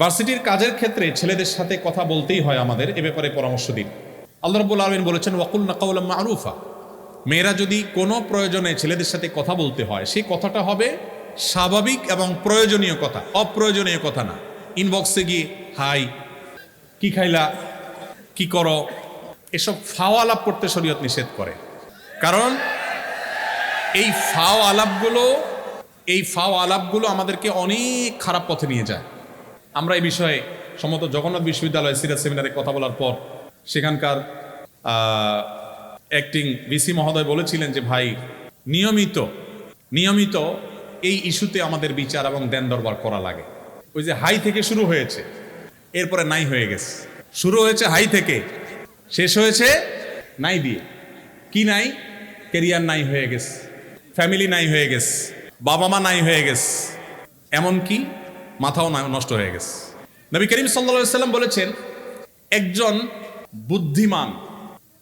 ভার্সিটির কাজের ক্ষেত্রে ছেলেদের সাথে কথা বলতেই হয় আমাদের, এ ব্যাপারে পরামর্শ দিন। আল্লাহ রব্বুল আলমিন বলেছেন ওয়াকুল নাকাউল মারুফা। মেয়েরা যদি কোনো প্রয়োজনে ছেলেদের সাথে কথা বলতে হয়, সেই কথাটা হবে স্বাভাবিক এবং প্রয়োজনীয় কথা, অপ্রয়োজনীয় কথা না। ইনবক্সে গিয়ে, হাই, কি খাইলা? কি করো? এসব ফাও আলাপ করতে শরীয়ত নিষেধ করে। কারণ এই ফাও আলাপগুলো, এই ফাও আলাপগুলো আমাদেরকে অনেক খারাপ পথে নিয়ে যায়। আমরা এই বিষয়ে সম্মত জগন্নাথ বিশ্ববিদ্যালয় সিরাজ সেমিনারে কথা বলার পর সেখানকার অ্যাক্টিং ভিসি মহোদয় বলেছিলেন যে, ভাই, নিয়মিত নিয়মিত এই ইস্যুতে আমাদের বিচার এবং দেন দরবার করা লাগে। ওই যে হাই থেকে শুরু হয়েছে, এরপরে নাই হয়ে গেছে। শুরু হয়েছে হাই থেকে, শেষ হয়েছে নাই দিয়ে। কি নাই? কেরিয়ার নাই হয়ে গেছে, ফ্যামিলি নাই হয়ে গেছে বাবা মা নাই হয়ে গেছে। এমনকি মাথাও নষ্ট হয়ে গেছে। নবী করিম সাল্লা সাল্লাম বলেছেন, একজন বুদ্ধিমান,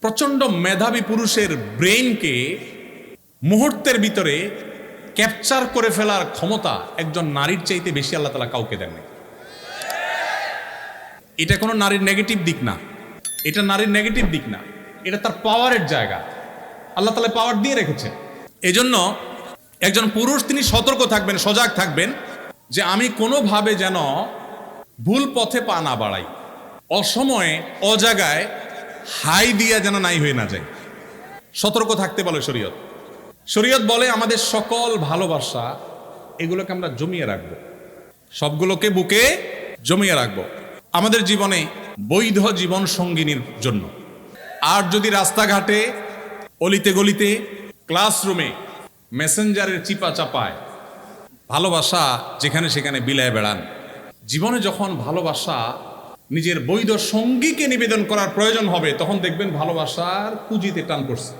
প্রচণ্ড মেধাবী পুরুষের ব্রেইনকে মুহূর্তের ভিতরে ক্যাপচার করে ফেলার ক্ষমতা একজন নারীর চাইতে বেশি আল্লাহ তালা কাউকে দেননি এটা কোনো নারীর নেগেটিভ দিক না। এটা নারীর নেগেটিভ দিক না। এটা তার পাওয়ারের জায়গা। আল্লাহ তালা পাওয়ার দিয়ে রেখেছেন। এজন্য একজন পুরুষ, তিনি সতর্ক থাকবেন, সজাগ থাকবেন। যে আমি কোনোভাবে যেন ভুল পথে পা না বাড়াই, অসময়ে, অজাগায় হাই দিয়া যেন নাই হয়ে না যায় সতর্ক থাকতে বলে শরীয়ত। শরীয়ত বলে আমাদের সকল ভালোবাসা এগুলোকে আমরা জমিয়ে রাখব। সবগুলোকে বুকে জমিয়ে রাখব। আমাদের জীবনে বৈধ জীবন সঙ্গিনীর জন্য। আর যদি রাস্তাঘাটে, অলিতে গলিতে ক্লাসরুমে মেসেঞ্জারের চিপা চাপায় ভালোবাসা যেখানে সেখানে বিলায় বেড়ান। জীবনে যখন ভালোবাসা নিজের বৈধ সঙ্গীকে নিবেদন করার প্রয়োজন হবে, তখন দেখবেন ভালোবাসার পুঁজিতে টান করছে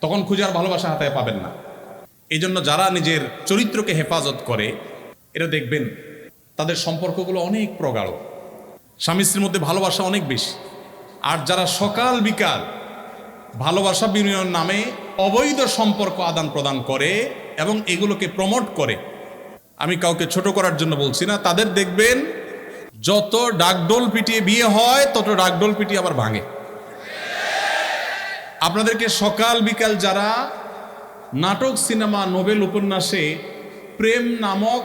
তখন খুঁজার ভালোবাসা হাতে পাবেন না। এই জন্য যারা নিজের চরিত্রকে হেফাজত করে এটা দেখবেন তাদের সম্পর্কগুলো অনেক প্রগাঢ়। স্বামী স্ত্রীর মধ্যে ভালোবাসা অনেক বেশি। আর যারা সকাল বিকাল ভালোবাসা বিনিময়ের নামে অবৈধ সম্পর্ক আদান প্রদান করে এবং এগুলোকে প্রমোট করে। আমি কাউকে ছোট করার জন্য বলছি না, তাদের দেখবেন যত ডাকডোল পিটিয়ে বিয়ে হয়, তত ডাকডোল পিটিয়ে আবার ভাঙে। আপনাদেরকে সকাল বিকাল যারা নাটক, সিনেমা, নোবেল, উপন্যাসে প্রেম নামক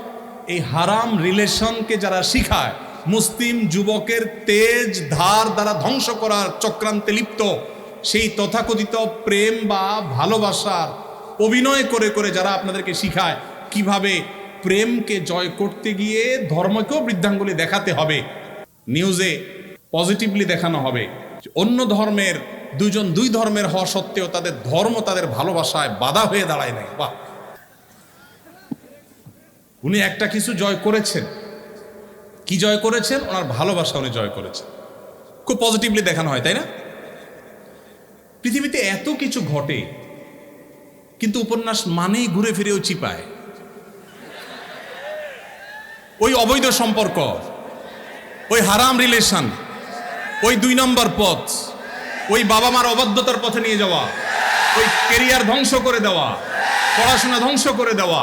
এই হারাম রিলেশনকে যারা শিখায়, মুসলিম যুবকের তেজ, ধার দ্বারা ধ্বংস করার চক্রান্তে লিপ্ত, সেই তথাকথিত প্রেম বা ভালোবাসার অভিনয় করে করে যারা আপনাদেরকে শিখায়, কীভাবে প্রেমকে জয় করতে গিয়ে ধর্মকেও বৃদ্ধাঙ্গুলি দেখাতে হবে, নিউজে পজিটিভলি দেখানো হবে। অন্য ধর্মের দুজন দুই ধর্মের হওয়া সত্ত্বেও তাদের ধর্ম তাদের ভালোবাসায় বাধা হয়ে দাঁড়ায় নাই। বাহ! উনি একটা কিছু জয় করেছেন। কি জয় করেছেন? ওনার ভালোবাসা উনি জয় করেছেন। খুব পজিটিভলি দেখানো হয়, তাই না? পৃথিবীতে এত কিছু ঘটে কিন্তু উপন্যাস মানেই ঘুরে ফিরেও চিপায়। ওই অবৈধ সম্পর্ক, ওই হারাম রিলেশন ওই দুই নম্বর পথ, ওই বাবা মার অবাধ্যতার পথে নিয়ে যাওয়া, ওই কেরিয়ার ধ্বংস করে দেওয়া, পড়াশোনা ধ্বংস করে দেওয়া,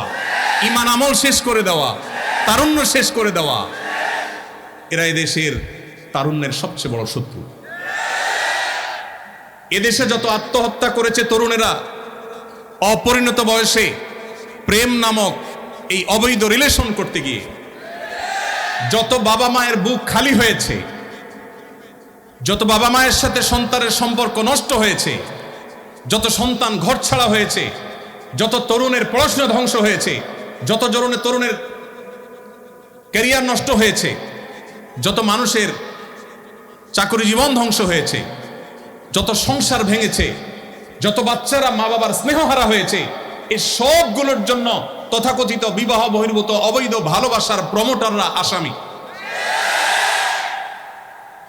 ইমান আমল শেষ করে দেওয়া, তারুণ্য শেষ করে দেওয়া, এরা এদেশের তারুণ্যের সবচেয়ে বড় শত্রু। এদেশে যত আত্মহত্যা করেছে তরুণেরা অপরিণত বয়সে প্রেম নামক এই অবৈধ রিলেশন করতে গিয়ে যত বাবা মায়ের বুক খালি হয়েছে, যত বাবা মায়ের সাথে সন্তানের সম্পর্ক নষ্ট হয়েছে, যত সন্তান ঘর ছাড়া হয়েছে, যত তরুণের পড়াশোনা ধ্বংস হয়েছে, যত জরুনের তরুণের ক্যারিয়ার নষ্ট হয়েছে, যত মানুষের চাকরি জীবন ধ্বংস হয়েছে, যত সংসার ভেঙেছে যত বাচ্চারা মা বাবার স্নেহহারা হয়েছে এই সবগুলোর জন্য তথাকথিত বিবাহ বহির্ভূত অবৈধ ভালোবাসার প্রমোটাররা আসামি।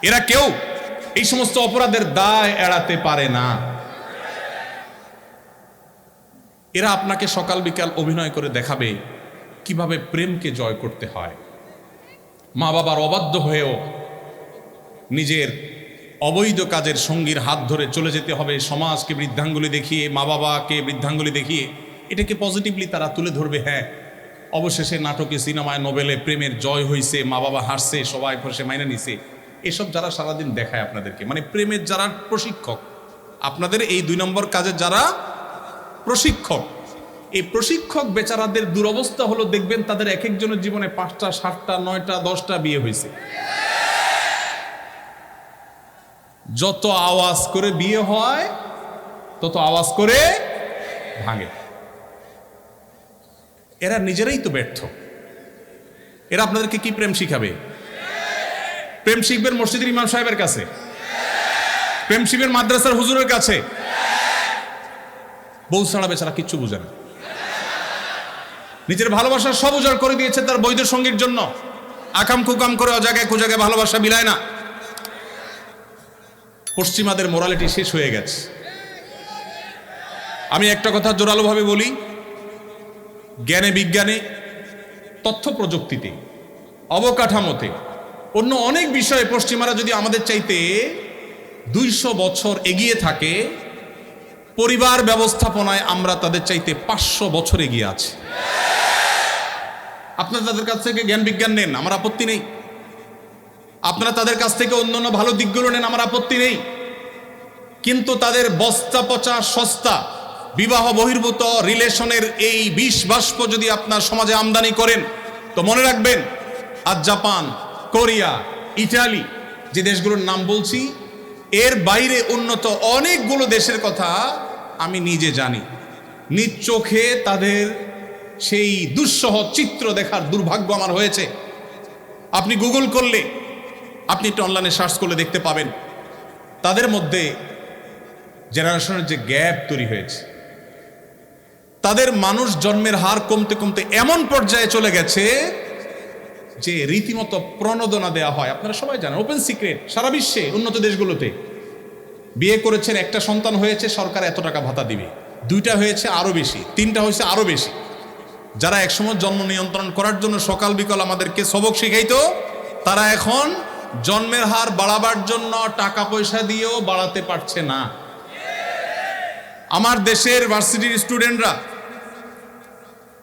এরা কেউ এই সমস্ত অপরাধের দায় এড়াতে পারে না। এরা আপনাকে সকাল বিকাল অভিনয় করে দেখাবে কীভাবে প্রেমকে জয় করতে হয়। মা বাবার অবাধ্য হয়েও নিজের অবৈধ কাজের সঙ্গীর হাত ধরে চলে যেতে হবে, সমাজকে বৃদ্ধাঙ্গুলি দেখিয়ে মা বাবাকে বৃদ্ধাঙ্গুলি দেখিয়ে, এটাকে পজিটিভলি তারা তুলে ধরবে হ্যাঁ। অবশেষে নাটকে, সিনেমায়, নোবেলে প্রেমের জয় হয়েছে মা বাবা হাসছে সবাই ফসে মাইনে নিছে। এসব যারা সারাদিন দেখায় আপনাদেরকে মানে প্রেমের যারা প্রশিক্ষক, আপনাদের এই দুই নম্বর কাজের যারা প্রশিক্ষক, এই প্রশিক্ষক বেচারাদের দুরবস্থা হলো দেখবেন তাদের এক একজনের জীবনে পাঁচটা, সাতটা, নয়টা, দশটা বিয়ে হয়েছে যত আওয়াজ করে বিয়ে হয়, তত আওয়াজ করে ভাঙে। এরা নিজেরাই তো ব্যর্থ। এরা আপনাদেরকে কি প্রেম শিখাবে? প্রেম শিখবেন মসজিদের ইমাম সাহেবের কাছে। প্রেম শিখবেন মাদ্রাসার হুজুরের কাছে। বউ ছাড়া বেচারা কিচ্ছু বুঝে না। নিজের ভালোবাসা সব উজাড় করে দিয়েছে তার বৈধ সঙ্গীর জন্য। আকাম কুকাম করে অজাগায় কুজাগায় ভালোবাসা বিলায় না। পশ্চিমাদের মোরালিটি শেষ হয়ে গেছে। আমি একটা কথা জোরালোভাবে বলি, জ্ঞানে বিজ্ঞানে, তথ্য প্রযুক্তিতে, অবকাঠামোতে, অন্য অনেক বিষয়ে পশ্চিমারা যদি আমাদের চাইতে দুইশো বছর এগিয়ে থাকে, পরিবার ব্যবস্থাপনায় আমরা তাদের চাইতে পাঁচশো বছর এগিয়ে আছি। আপনারা তাদের কাছ থেকে জ্ঞান বিজ্ঞান নেন, আমার আপত্তি নেই। আপনারা তাদের কাছ থেকে অন্য অন্য ভালো দিকগুলো নেন, আমার আপত্তি নেই। কিন্তু তাদের বস্তা পচা সস্তা বিবাহ বহির্ভূত রিলেশনের এই বিষ বাষ্প যদি আপনার সমাজে আমদানি করেন, তো মনে রাখবেন, আজ জাপান, কোরিয়া, ইটালি যে দেশগুলোর নাম বলছি, এর বাইরে উন্নত অনেকগুলো দেশের কথা আমি নিজে জানি। নিজ চোখে তাদের সেই দুঃসহ চিত্র দেখার দুর্ভাগ্য আমার হয়েছে। আপনি গুগল করলে আপনি একটু অনলাইনে সার্চ করলে দেখতে পাবেন। তাদের মধ্যে জেনারেশনের যে গ্যাপ তৈরি হয়েছে, তাদের মানুষ জন্মের হার কমতে কমতে এমন পর্যায়ে চলে গেছে যে রীতিমতো প্রণোদনা দেওয়া হয়। আপনারা সবাই জানেন ওপেন সিক্রেট সারা বিশ্বে উন্নত দেশগুলোতে বিয়ে করেছেন, একটা সন্তান হয়েছে, সরকার এত টাকা ভাতা দিবে। দুইটা হয়েছে আরও বেশি, তিনটা হয়েছে আরও বেশি। যারা একসময় জন্ম নিয়ন্ত্রণ করার জন্য সকাল বিকাল আমাদেরকে সবক শিখাইতো, তারা এখন জন্মের হার বাড়াবার জন্য টাকা পয়সা দিয়েও বাড়াতে পারছে না। আমার দেশের ভার্সিটির স্টুডেন্টরা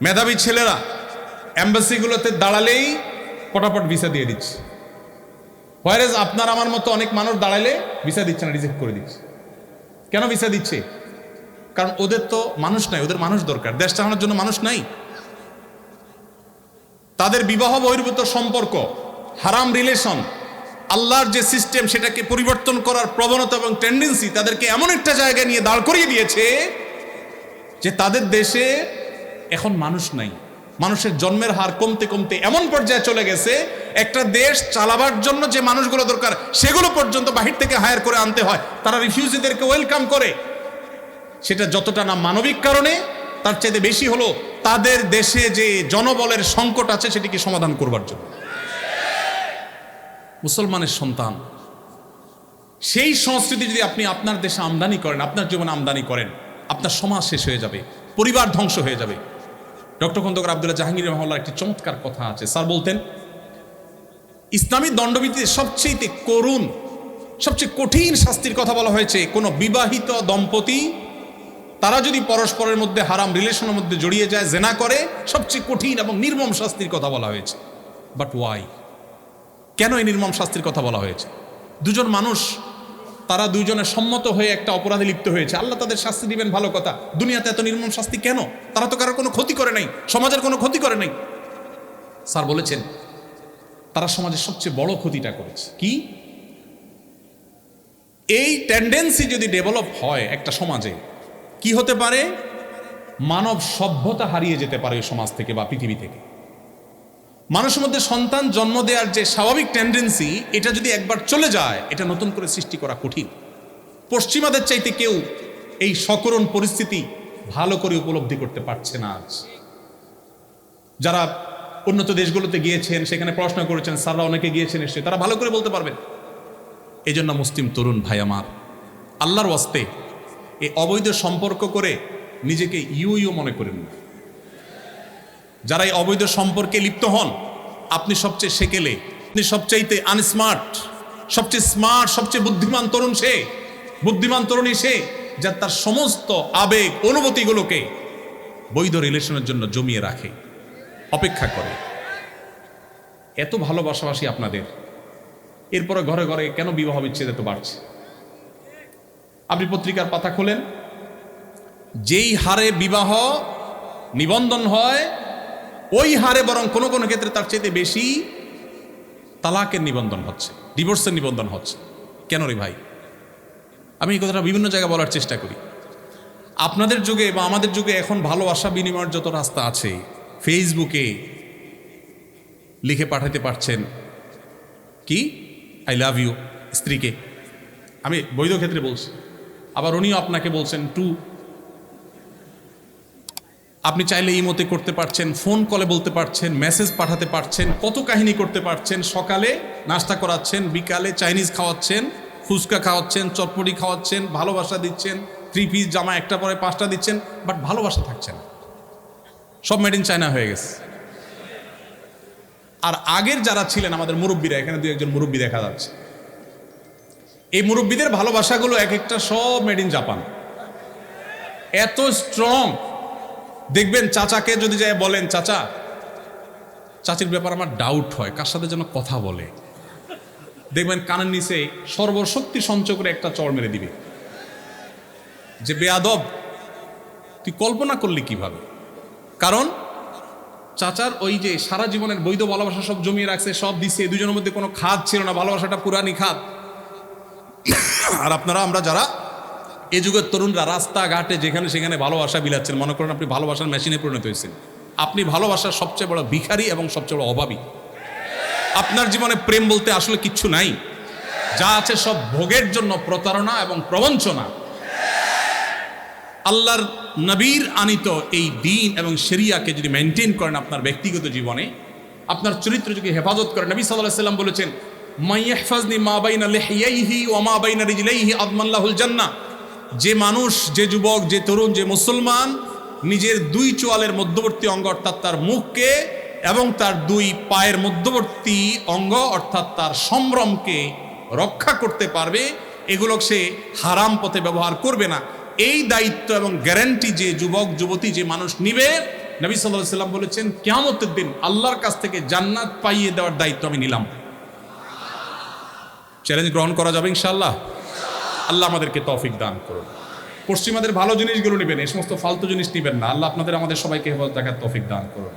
মেধাবী ছেলেরা অ্যাম্বাসিগুলোতে দাঁড়ালেই পটাপট ভিসা দিয়ে দিচ্ছে। হোয়ারেজ আপনার আমার মতো অনেক মানুষ দাঁড়ালে ভিসা দিচ্ছে না রিজেক্ট করে দিচ্ছে। কেন ভিসা দিচ্ছে? কারণ ওদের তো মানুষ নাই, ওদের মানুষ দরকার। দেশ চালানোর জন্য মানুষ নাই। তাদের বিবাহ বহির্ভূত সম্পর্ক, হারাম রিলেশন আল্লাহর যে সিস্টেম সেটাকে পরিবর্তন করার প্রবণতা এবং টেন্ডেন্সি তাদেরকে এমন একটা জায়গায় নিয়ে দাঁড় করিয়ে দিয়েছে যে তাদের দেশে এখন মানুষ নাই। মানুষের জন্মের হার কমতে কমতে এমন পর্যায়ে চলে গেছে, একটা দেশ চালাবার জন্য যে মানুষগুলো দরকার, সেগুলো পর্যন্ত বাহির থেকে হায়ার করে আনতে হয়। তারা রিফিউজিদেরকে ওয়েলকাম করে। সেটা যতটা না মানবিক কারণে, তার চাইতে বেশি হলো তাদের দেশে যে জনবলের সংকট আছে সেটিকে সমাধান করবার জন্য। মুসলমানের সন্তান। সেই সংস্কৃতি যদি আপনি আপনার দেশে আমদানি করেন, আপনার জীবনে আমদানি করেন, আপনার সমাজ শেষ হয়ে যাবে, পরিবার ধ্বংস হয়ে যাবে। ডক্টর খন্দকার আবদুল্লাহ জাহাঙ্গীর রহমাল্লাহ একটি চমৎকার কথা আছে। স্যার বলতেন, ইসলামী দণ্ডবিধিতে সবচেয়ে করুণ, সবচেয়ে কঠিন শাস্তির কথা বলা হয়েছে, কোনো বিবাহিত দম্পতি, তারা যদি পরস্পরের মধ্যে হারাম রিলেশনের মধ্যে জড়িয়ে যায়, জেনা করে, সবচেয়ে কঠিন এবং নির্মম শাস্তির কথা বলা হয়েছে। বাট ওয়াই কেন এই নির্মম শাস্তির কথা বলা হয়েছে? দুজন মানুষ, তারা দুইজনে সম্মত হয়ে একটা অপরাধে লিপ্ত হয়েছে। আল্লাহ তাদের শাস্তি দিবেন ভালো কথা। দুনিয়াতে এত নির্মম শাস্তি কেন? তারা তো কারোর কোনো ক্ষতি করে নাই, সমাজের কোনো ক্ষতি করে নাই। স্যার বলেছেন, তারা সমাজের সবচেয়ে বড় ক্ষতিটা করেছে। কি? এই টেন্ডেন্সি যদি ডেভেলপ হয় একটা সমাজে, কি হতে পারে? মানব সভ্যতা হারিয়ে যেতে পারে সমাজ থেকে বা পৃথিবী থেকে। মানুষের মধ্যে সন্তান জন্ম দেওয়ার যে স্বাভাবিক টেন্ডেন্সি এটা যদি একবার চলে যায়, এটা নতুন করে সৃষ্টি করা কঠিন। পশ্চিমাদের চাইতে কেউ এই সকরণ পরিস্থিতি ভালো করে উপলব্ধি করতে পারছে না আজ। যারা উন্নত দেশগুলোতে গিয়েছেন, সেখানে পড়াশোনা করেছেন, স্যাররা অনেকে গিয়েছেন এসে তারা ভালো করে বলতে পারবেন। এই জন্য মুসলিম তরুণ ভাই আমার, আল্লাহর ওয়াস্তে এই অবৈধ সম্পর্ক করে নিজেকে ইউ ইউ মনে করেন না যারা এই অবৈধ সম্পর্কে লিপ্ত হন, আপনি সবচেয়ে সেকেলে, আপনি সবচাইতে আনস্মার্ট সবচেয়ে স্মার্ট সবচেয়ে বুদ্ধিমান তরুণ সে, বুদ্ধিমান তরুণী সে, যা তার সমস্ত আবেগ, অনুভূতিগুলোকে বৈধ রিলেশনের জন্য জমিয়ে রাখে, অপেক্ষা করে। এত ভালোবাসাবাসি আপনাদের, এরপরে ঘরে ঘরে কেন বিবাহ বিচ্ছেদ এত বাড়ছে? আপনি পত্রিকার পাতা খোলেন, যেই হারে বিবাহ নিবন্ধন হয় ওই হারে বরং কোনো কোনো ক্ষেত্রে তার চাইতে বেশি তালাকের নিবন্ধন হচ্ছে ডিভোর্সের নিবন্ধন হচ্ছে। কেন রে ভাই? আমি এই কথাটা বিভিন্ন জায়গায় বলার চেষ্টা করি। আপনাদের যুগে বা আমাদের যুগে এখন ভালোবাসা বিনিময়ের যত রাস্তা আছে ফেসবুকে লিখে পাঠাতে পারছেন কি? আই লাভ ইউ স্ত্রীকে। আমি বৈধ ক্ষেত্রে বলছি। আবার উনিও আপনাকে বলছেন, টু আপনি চাইলে ইমোতে করতে পারছেন ফোন কলে বলতে পারছেন মেসেজ পাঠাতে পারছেন, কত কাহিনী করতে পারছেন, সকালে নাস্তা করাচ্ছেন, বিকালে চাইনিজ খাওয়াচ্ছেন, ফুচকা খাওয়াচ্ছেন, চটপটি খাওয়াচ্ছেন, ভালোবাসা দিচ্ছেন থ্রি পিস জামা একটা পরে পাঁচটা দিচ্ছেন বাট ভালোবাসা থাকছে না। সব মেড ইন চায়না হয়ে গেছে। আর আগের যারা ছিলেন আমাদের মুরব্বীরা, এখানে দু একজন মুরব্বী দেখা যাচ্ছে। এই মুরব্বীদের ভালোবাসাগুলো এক একটা সব মেড ইন জাপান এত স্ট্রং দেখবেন চাচাকে যদি যায় বলেন, চাচা, চাচির ব্যাপার আমার ডাউট হয়, কার সাথে যেন কথা বলে? দেখবেন কানের নিচে সর্বশক্তি সঞ্চয় করে একটা চড় মেরে দিবে। যে বেয়াদব, তুই কল্পনা করলি কীভাবে? কারণ চাচার ওই যে সারা জীবনের বৈধ ভালোবাসা সব জমিয়ে রাখছে, সব দিচ্ছে দুজনের মধ্যে কোনো খাদ ছিল না, ভালোবাসাটা পুরানি খাদ। আর আপনারা, আমরা যারা এ যুগের তরুণরা রাস্তাঘাটে যেখানে সেখানে ভালোবাসা বিলাচ্ছেন, মনে করেন আপনি ভালোবাসার মেশিনে পরিণত হয়েছেন। আপনি ভালোবাসার সবচেয়ে বড় ভিখারি এবং সবচেয়ে বড় অভাবী। আপনার জীবনে প্রেম বলতে আসলে কিচ্ছু নাই। যা আছে সব ভোগের জন্য প্রতারণা এবং প্রবঞ্চনা। আল্লাহর নবীর আনিত এই দিন এবং শরিয়াকে যদি মেনটেন করেন আপনার ব্যক্তিগত জীবনে, আপনার চরিত্র যদি হেফাজত করেন নবী সাল্লাহ সাল্লাম বলেছেন মাইয়াহফাজনি মা বাইনা লেহিয়াইহি ও মা বাইনা রিজলাইহি আদমাল্লাহুল জান্নাহ। যে মানুষ, যে যুবক, যে তরুণ, যে মুসলমান, নিজের দুই চোয়ালের মধ্যবর্তী অঙ্গ অর্থাৎ তার মুখকে এবং তার দুই পায়ের মধ্যবর্তী অঙ্গ অর্থাৎ তার সম্ভ্রমকে রক্ষা করতে পারবে, এগুলো সে হারাম পথে ব্যবহার করবে না। এই দায়িত্ব এবং গ্যারান্টি যে যুবক, যুবতী, যে মানুষ নিবে, নবী সাল্লাহ সাল্লাম বলেছেন, কেয়ামতের দিন আল্লাহর কাছ থেকে জান্নাত পাইয়ে দেওয়ার দায়িত্ব আমি নিলাম। চ্যালেঞ্জ গ্রহণ করা যাবে ইনশাল্লাহ আল্লাহ আমাদেরকে তৌফিক দান করুন। পশ্চিমাদের ভালো জিনিসগুলো নেবেন, এই সমস্ত ফালতু জিনিস নেবেন না। আল্লাহ আপনাদের, আমাদের সবাইকে হেফাজত দেখার তৌফিক দান করুন।